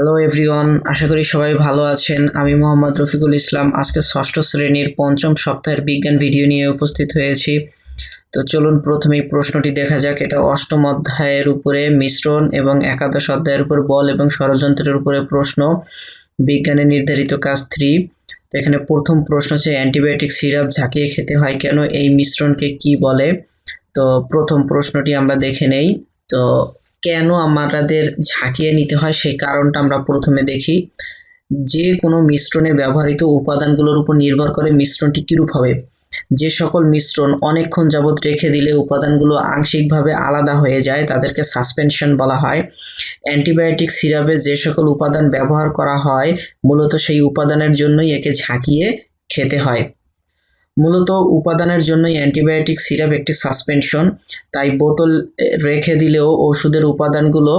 Hello everyone আশা করি সবাই ভালো আছেন। আমি মোহাম্মদ রফিকুল ইসলাম। আজকে ষষ্ঠ শ্রেণির পঞ্চম সপ্তাহের বিজ্ঞান ভিডিও নিয়ে উপস্থিত হয়েছি। তো চলুন প্রথমেই প্রশ্নটি দেখা যাক। এটা অষ্টম অধ্যায়ের উপরে মিশ্রণ এবং একাদশ অধ্যায়ের উপর বল এবং ষড়যন্ত্রের উপরে প্রশ্ন। বিজ্ঞানে নির্ধারিত কাজ থ্রি তো এখানে প্রথম প্রশ্ন হচ্ছে অ্যান্টিবায়োটিক সিরাপ ঝাঁকিয়ে খেতে হয় কেন? এই মিশ্রণকে কি বলে? তো প্রথম প্রশ্নটি আমরা দেখে নেই। তো কেন আমাদের ঝাঁকিয়ে নিতে হয়? সেই কারণটা আমরা প্রথমে দেখি। যে কোনো মিশ্রণে ব্যবহৃত উপাদানগুলোর উপর নির্ভর করে মিশ্রণটি কীরূপ হবে? যে সকল মিশ্রণ অনেকক্ষণ যাবৎ রেখে দিলে উপাদানগুলো আংশিকভাবে আলাদা হয়ে যায়, তাদেরকে সাসপেনশন বলা হয়। অ্যান্টিবায়োটিক সিরাপে যে সকল উপাদান ব্যবহার করা হয়, মূলত সেই উপাদানের জন্যই একে ঝাঁকিয়ে খেতে হয়। মূলত উপাদানের জন্যই অ্যান্টিবায়োটিক সিরাপ একটি সাসপেনশন, তাই বোতল রেখে দিলেও ওষুধের উপাদানগুলো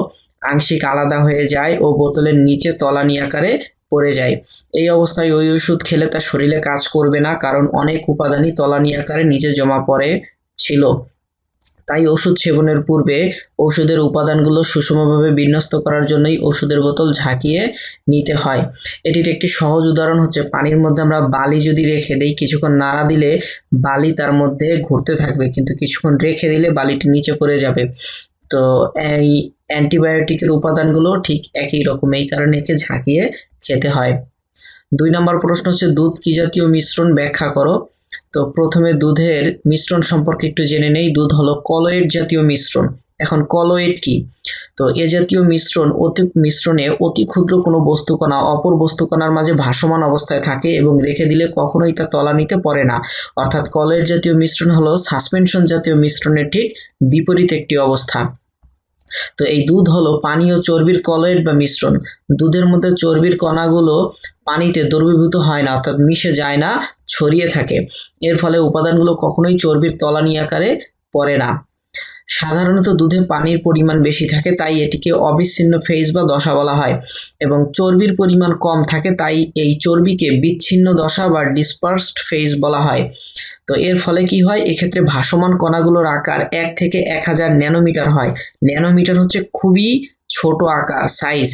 আংশিক আলাদা হয়ে যায় ও বোতলের নিচে তলানি আকারে পড়ে যায়। এই অবস্থায় ওই ওষুধ খেলে তার শরীরে কাজ করবে না, কারণ অনেক উপাদানই তলানি আকারে নিচে জমা পড়ে ছিল। তাই ওষুধ সেবনের পূর্বে ওষুধের উপাদানগুলো সুষমভাবে বিন্যস্ত করার জন্যই ওষুধের বোতল ঝাঁকিয়ে নিতে হয়। এটির একটি সহজ উদাহরণ হচ্ছে, পানির মধ্যে আমরা বালি যদি রেখে দিই, কিছুক্ষণ নাড়া দিলে বালি তার মধ্যে ঘুরতে থাকবে, কিন্তু কিছুক্ষণ রেখে দিলে বালিটি নিচে পড়ে যাবে। তো এই অ্যান্টিবায়োটিকের উপাদানগুলো ঠিক একই রকম, এই কারণে একে ঝাঁকিয়ে খেতে হয়। দুই নম্বর প্রশ্ন হচ্ছে, দুধ কি জাতীয় মিশ্রণ ব্যাখ্যা করো? তো প্রথমে দুধের মিশ্রণ সম্পর্কে একটু জেনে নেই। দুধ হলো কলয়েড জাতীয় মিশ্রণ। এখন কলয়েড কি? তো এ জাতীয় মিশ্রণ অতি মিশ্রণে অতি ক্ষুদ্র কোনো বস্তুকণা, অপর বস্তুকণার মাঝে ভাসমান অবস্থায় থাকে এবং রেখে দিলে কখনোই তা তলানিতে পড়ে না। অর্থাৎ কলয়েড জাতীয় মিশ্রণ হলো সাসপেনশন জাতীয় মিশ্রণের ঠিক বিপরীত একটি অবস্থা। তো এই দুধ হলো পানি ও চর্বির কলয়েড বা মিশ্রণ। দুধের মধ্যে চর্বির কণাগুলো পানিতে দ্রবীভূত হয় না, অর্থাৎ মিশে যায় না, ছড়িয়ে থাকে। এর ফলে উপাদানগুলো কখনোই চর্বির তলানি আকারে পড়ে না। সাধারণত দুধে পানির পরিমাণ বেশি থাকে, তাই এটিকে অবিচ্ছিন্ন ফেজ বা দশা বলা হয়। এবং চর্বির পরিমাণ কম থাকে, তাই এই চর্বিকে বিচ্ছিন্ন দশা বা ডিসপার্সড ফেজ বলা হয়। তো এর ফলে কি হয়? এক্ষেত্রে ভাসমান কণাগুলোর আকার এক থেকে এক হাজার ন্যানোমিটার হয়। ন্যানোমিটার হচ্ছে খুবই ছোট আকার সাইজ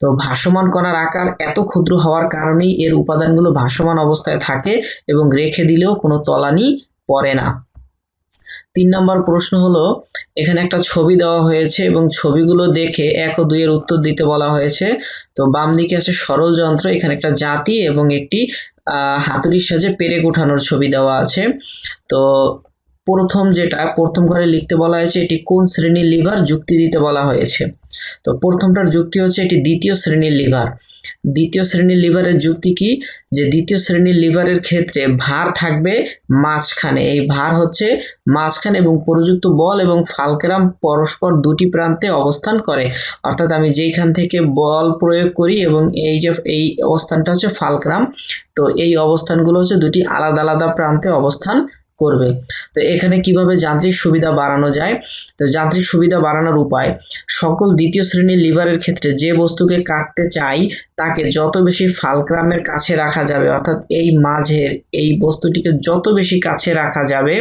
তো ভাসমান কণার আকার এত ক্ষুদ্র হওয়ার কারণেই এর উপাদানগুলো ভাসমান অবস্থায় থাকে এবং রেখে দিলেও কোনো তলানি পড়ে না। তিন নম্বর প্রশ্ন হলো, এখানে একটা ছবি দেওয়া হয়েছে এবং ছবিগুলো দেখে এক ও দুইয়ের উত্তর দিতে বলা হয়েছে। তো বাম দিকে আছে সরল যন্ত্র, এখানে একটা জাতি এবং একটি হাতুড়ির সাজে পেরেক উঠানোর ছবি দেওয়া আছে। তো প্রথম যেটা, প্রথম ঘরে লিখতে বলা হয়েছে এটি কোন শ্রেণির লিভার যুক্তি দিতে বলা হয়েছে। তো প্রথমটার যুক্তি হচ্ছে এটি দ্বিতীয় শ্রেণির লিভার। দ্বিতীয় শ্রেণির লিভারের যুক্তি কি? যে দ্বিতীয় শ্রেণির লিভারের ক্ষেত্রে ভার থাকবে মাঝখানে। এই ভার হচ্ছে মাঝখানে এবং প্রযুক্ত বল এবং ফালকেরাম পরস্পর দুটি প্রান্তে অবস্থান করে। অর্থাৎ আমি যেইখান থেকে বল প্রয়োগ করি এবং এই যে, এই অবস্থানটা হচ্ছে ফালক্রাম, তো এই অবস্থানগুলো হচ্ছে দুটি আলাদা আলাদা প্রান্তে অবস্থান করবে। তো এখানে কীভাবে যান্ত্রিক সুবিধা বাড়ানো যায়? তো যান্ত্রিক সুবিধা বাড়ানোর উপায়, সকল দ্বিতীয় শ্রেণির লিভারের ক্ষেত্রে যে বস্তুকে কাটতে চাই, তাকে যত বেশি ফালক্রামের কাছে রাখা যাবে, অর্থাৎ এই মাঝের এই বস্তুটিকে যত বেশি কাছে রাখা যাবে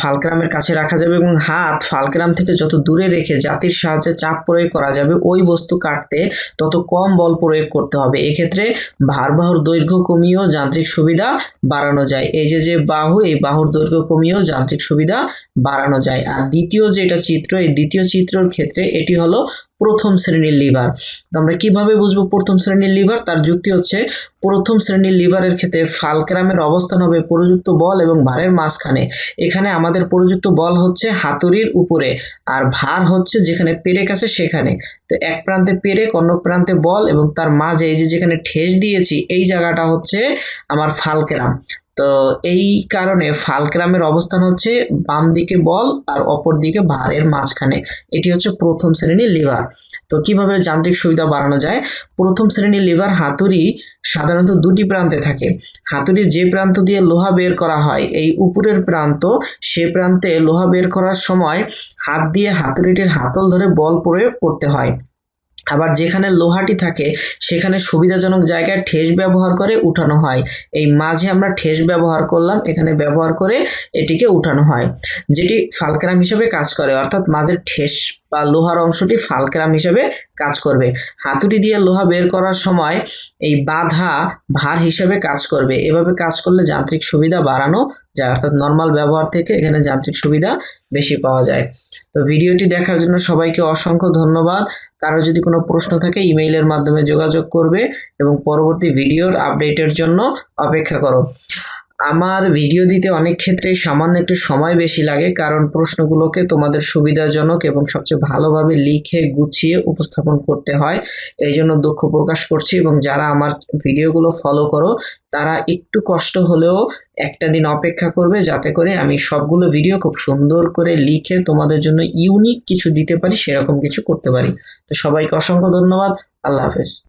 ফালক্রামের কাছে রাখা যাবে এবং হাত ফালক্রাম থেকে যত দূরে রেখে জাতির সাহায্যে চাপ প্রয়োগ করা যাবে, ওই বস্তু কাটতে তত কম বল প্রয়োগ করতে হবে। এক্ষেত্রে ভারবাহুর দৈর্ঘ্য কমিয়েও যান্ত্রিক সুবিধা বাড়ানো যায়। এই যে যে বাহু, এই বাহুর দৈর্ঘ্য কমিয়েও যান্ত্রিক সুবিধা বাড়ানো যায়। আর দ্বিতীয় যেটা চিত্র, এই দ্বিতীয় চিত্রর ক্ষেত্রে এটি হলো প্রথম শ্রেণির লিভার। তো আমরা কীভাবে বুঝব প্রথম শ্রেণির লিভার? তার যুক্তি হচ্ছে, প্রথম শ্রেণির লিভারের ক্ষেত্রে ফালক্রামের অবস্থান হবে প্রযুক্ত বল এবং ভারের মাঝখানে। এখানে আমাদের প্রযুক্ত বল হচ্ছে হাতুড়ির উপরে আর ভার হচ্ছে যেখানে পেরেক আছে সেখানে। তো এক প্রান্তে পেরেক, অন্য প্রান্তে বল এবং তার মাঝে এই যে যেখানে ঠেস দিয়েছি, এই জায়গাটা হচ্ছে আমার ফালক্রাম। তো এই কারণে ফালক্রামের অবস্থান হচ্ছে বাম দিকে বল আর অপর দিকে ভারের মাঝখানে। এটি হচ্ছে প্রথম শ্রেণির লিভার। তো কীভাবে যান্ত্রিক সুবিধা বাড়ানো যায়? প্রথম শ্রেণির লিভার হাতুড়ি সাধারণত দুটি প্রান্তে থাকে। হাতুড়ির যে প্রান্ত দিয়ে লোহা বের করা হয়, এই উপরের প্রান্ত, সে প্রান্তে লোহা বের করার সময় হাত দিয়ে হাতুড়িটির হাতল ধরে বল প্রয়োগ করতে হয়। আবার যেখানে লোহাটি থাকে, সেখানে সুবিধাজনক জায়গায় ঠেস ব্যবহার করে উঠানো হয়। এই মাঝে আমরা ঠেস ব্যবহার করলাম, এখানে ব্যবহার করে এটিকে উঠানো হয়, যেটি ফালক্রাম হিসেবে কাজ করে। অর্থাৎ মাঝের ঠেস বা লোহার অংশটি ফালক্রাম হিসেবে কাজ করবে। হাতুড়ি দিয়ে লোহা বের করার সময় এই বাধা ভার হিসেবে কাজ করবে। এভাবে কাজ করলে যান্ত্রিক সুবিধা বাড়ানো যায়, অর্থাৎ নর্মাল ব্যবহার থেকে এখানে যান্ত্রিক সুবিধা বেশি পাওয়া যায়। তো ভিডিওটি দেখার জন্য সবাইকে অসংখ্য ধন্যবাদ। কারও যদি কোনো প্রশ্ন থাকে, ইমেইলের মাধ্যমে যোগাযোগ করবে এবং পরবর্তী ভিডিওর আপডেটের জন্য অপেক্ষা করো। আমার ভিডিও দিতে অনেক ক্ষেত্রেই সামান্য একটু সময় বেশি লাগে, কারণ প্রশ্নগুলোকে তোমাদের সুবিধাজনক এবং সবচেয়ে ভালোভাবে লিখে গুছিয়ে উপস্থাপন করতে হয়। এই জন্য দুঃখ প্রকাশ করছি এবং যারা আমার ভিডিওগুলো ফলো করো, তারা একটু কষ্ট হলেও একটা দিন অপেক্ষা করবে যাতে করে আমি সবগুলো ভিডিও খুব সুন্দর করে লিখে তোমাদের জন্য ইউনিক কিছু দিতে পারি, সেরকম কিছু করতে পারি। তো সবাইকে অসংখ্য ধন্যবাদ। আল্লাহ হাফেজ।